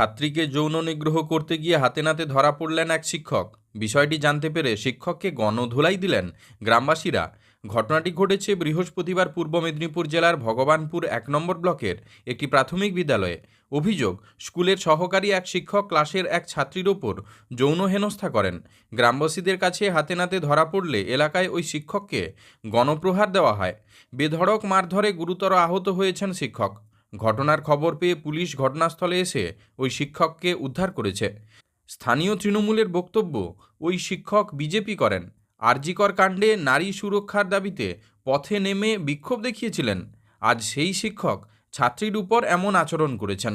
ছাত্রীকে যৌন নিগ্রহ করতে গিয়ে হাতে নাতে ধরা পড়লেন এক শিক্ষক। বিষয়টি জানতে পেরে শিক্ষককে গণধোলাই দিলেন গ্রামবাসীরা। ঘটনাটি ঘটেছে বৃহস্পতিবার পূর্ব মেদিনীপুর জেলার ভগবানপুর এক নম্বর ব্লকের একটি প্রাথমিক বিদ্যালয়ে। অভিযোগ, স্কুলের সহকারী এক শিক্ষক ক্লাসের এক ছাত্রীর ওপর যৌন হেনস্থা করেন। গ্রামবাসীদের কাছে হাতে নাতে ধরা পড়লে এলাকায় ওই শিক্ষককে গণপ্রহার দেওয়া হয়। বেধড়ক মারধরে গুরুতর আহত হয়েছেন শিক্ষক। ঘটনার খবর পেয়ে পুলিশ ঘটনাস্থলে এসে ওই শিক্ষককে উদ্ধার করেছে স্থানীয় তৃণমূলের বক্তব্য ওই শিক্ষক বিজেপি করেন আরজিকর কাণ্ডে নারী সুরক্ষার দাবিতে পথে নেমে বিক্ষোভ দেখিয়েছিলেন আজ সেই শিক্ষক ছাত্রীর উপর এমন আচরণ করেছেন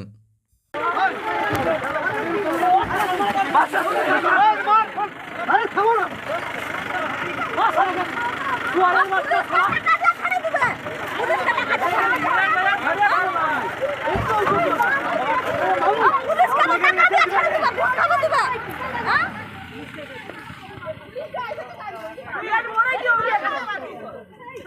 আরে আমার কাছে ভোলে কেউ যায় ভোলে অনেক কিছু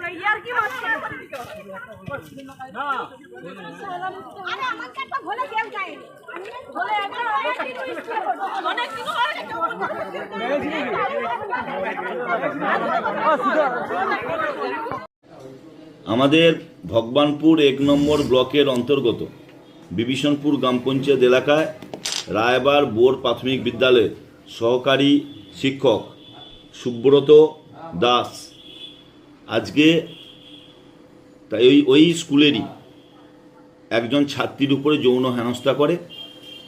আমাদের ভগবানপুর এক নম্বর ব্লকের অন্তর্গত বিভীষণপুর গ্রাম পঞ্চায়েত এলাকায় রায়বার বোর প্রাথমিক বিদ্যালয়ের সহকারী শিক্ষক সুব্রত দাস। আজকে তাই ওই ওই স্কুলেরই একজন ছাত্রীর উপরে যৌন হেনস্থা করে,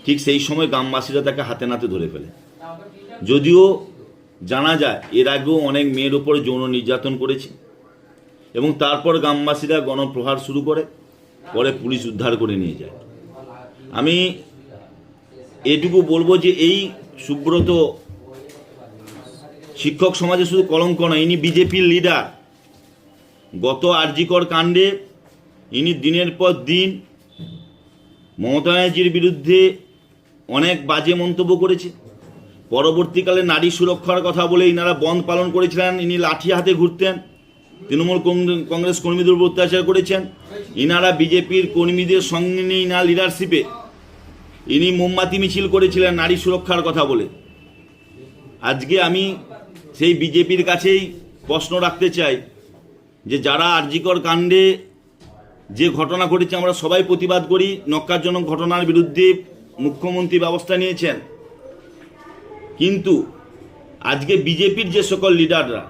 ঠিক সেই সময় গ্রামবাসীরা তাকে হাতে নাতে ধরে ফেলে। যদিও জানা যায় এর আগেও অনেক মেয়ের উপরে যৌন নির্যাতন করেছে এবং তারপর গ্রামবাসীরা গণপ্রহার শুরু করে, পরে পুলিশ উদ্ধার করে নিয়ে যায়। আমি এটুকু বলব যে এই সুব্রত শিক্ষক সমাজে শুধু কলঙ্ক নয়, ইনি বিজেপির লিডার গত আরজিকর কাণ্ডে ইনি দিনের পর দিন মমতা ব্যানার্জির বিরুদ্ধে অনেক বাজে মন্তব্য করেছে পরবর্তীকালে নারী সুরক্ষার কথা বলে ইনারা বন্ধ পালন করেছিলেন, ইনি লাঠি হাতে ঘুরতেন। তৃণমূল কংগ্রেস কর্মীদের উপর অত্যাচার করেছেন। ইনারা বিজেপির কর্মীদের সঙ্গে নিয়ে ইনার লিডারশিপে ইনি মোমবাতি মিছিল করেছিলেন নারী সুরক্ষার কথা বলে। আজকে আমি সেই বিজেপির কাছেই প্রশ্ন রাখতে চাই। যে যারা আরজিকর কাণ্ডে যে ঘটনা ঘটেছে, আমরা সবাই প্রতিবাদ করি। নক্কারজনক ঘটনার বিরুদ্ধে মুখ্যমন্ত্রী ব্যবস্থা নিয়েছেন। কিন্তু আজকে বিজেপির যে সকল লিডাররা,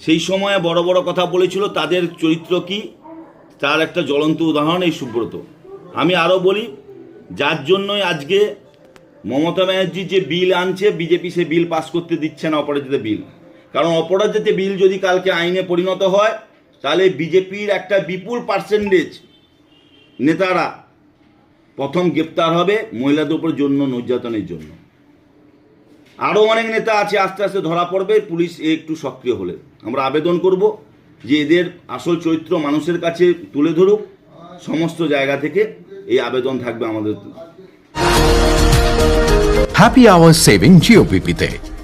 সেই সময়ে বড় বড় কথা বলেছিল, তাদের চরিত্র কি? তার একটা জ্বলন্ত উদাহরণ এই সুব্রত। আমি আরও বলি, যার জন্যই আজকে মমতা ব্যানার্জি যে বিল আনছে, বিজেপি সে বিল পাস করতে দিচ্ছে না, অপরাজিত বিল। কারণ অপরাজিত বিল যদি কালকে আইনে পরিণত হয়, তাহলে বিজেপির একটা বিপুল পার্সেন্টেজ নেতারা প্রথম গ্রেপ্তার হবে মহিলাদের উপর জন্য, নির্যাতনের জন্য। আরও অনেক নেতা আছে, আস্তে আস্তে ধরা পড়বে, পুলিশ একটু সক্রিয় হলে। আমরা আবেদন করব যে এদের আসল চরিত্র মানুষের কাছে তুলে ধরুক, সমস্ত জায়গা থেকে এই আবেদন থাকবে আমাদের। Happy hour saving জিওপিপিতে